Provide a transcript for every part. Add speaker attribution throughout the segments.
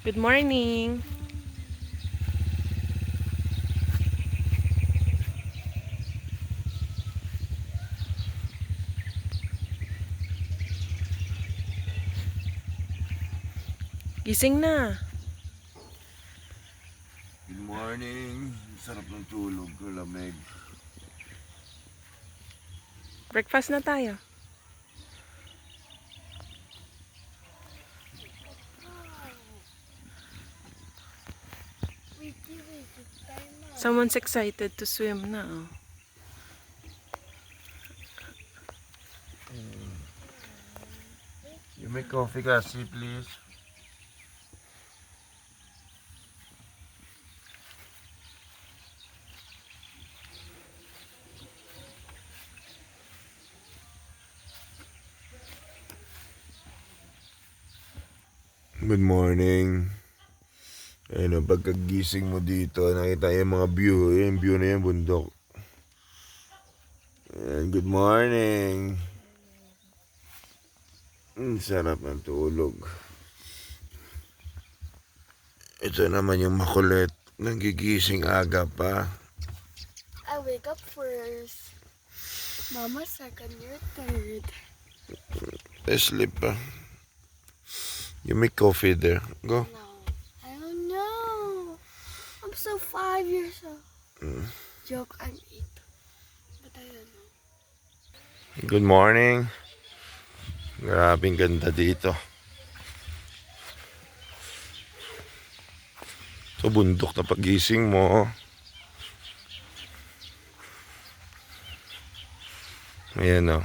Speaker 1: Good morning. Gising na.
Speaker 2: Good morning. Sarap ng tulog ko, lamig.
Speaker 1: Breakfast na tayo. Someone's excited to swim now. Oh.
Speaker 2: You make coffee kasi, please. Good morning. Ayun, o, pagkagising mo dito, nakita yung mga view. Yung view na yung bundok. Ayan, good morning. Ang sarap ng tulog. Ito naman yung makulit. Nagigising aga pa.
Speaker 3: I wake up first. Mama second, you're third.
Speaker 2: I sleep pa. You make coffee there. Go.
Speaker 3: No. Still five years old.
Speaker 2: Mm.
Speaker 3: Joke, I'm eight. But I don't know.
Speaker 2: Good morning. Grabing ganda dito. So bundok na pagising mo. Ayan o.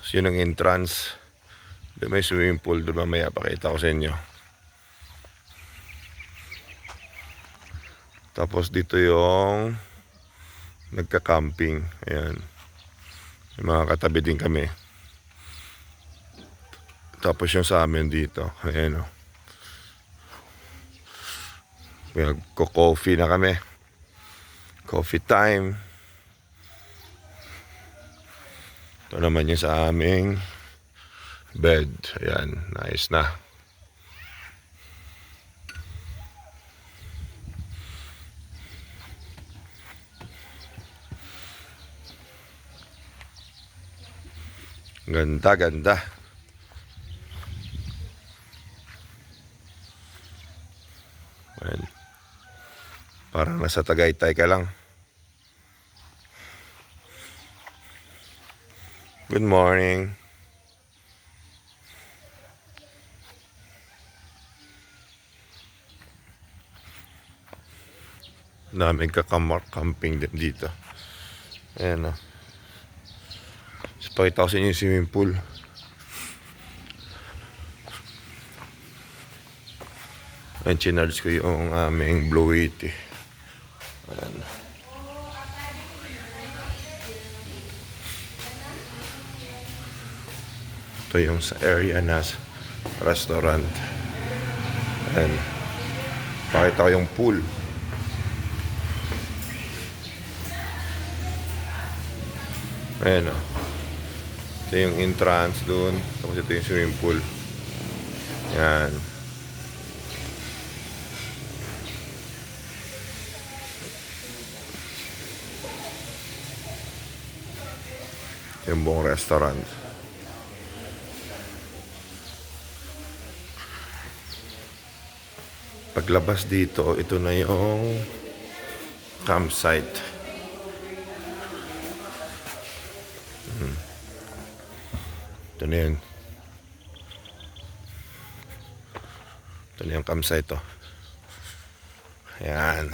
Speaker 2: Tapos yun ang entrance. Doon may swimming pool. Doon mamaya pakita ko sa inyo. Tapos dito yung nagka-camping. Ayan. May mga katabi din kami. Tapos yung sa amin dito. Ayan o. Nagko-coffee na kami. Coffee time. Ito naman yung sa aming bed. Ayan. Nice na. Ganda, ganda. Ayan. Parang nasa Tagaytay ka lang. Good morning. Daming kakamar camping dito. Ayan o. Tapos pakita ko sa inyo yung swimming pool. Ayan, chinarge ko yung aming Blue 80. Ayan. Ito yung sa area na restaurant. Ayan. Pakita ko yung pool. Ayan o. Ito yung entrance doon. Tapos ito yung swimming pool. Yan. Yung buong restaurant. Paglabas dito, ito na yung campsite. Ito na yun. Ito na yung campsite to. Ayan.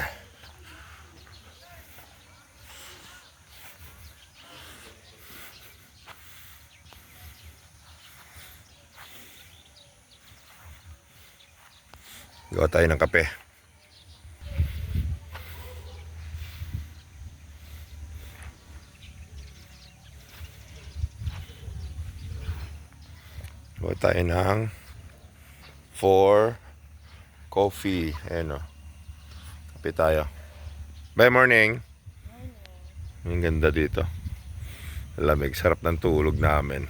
Speaker 2: Gawa tayo ng kape. Gawa tayo ng four coffee. Ayan o. Kape tayo. Bye morning. Ang ganda dito. Lamig. Sarap ng tulog namin.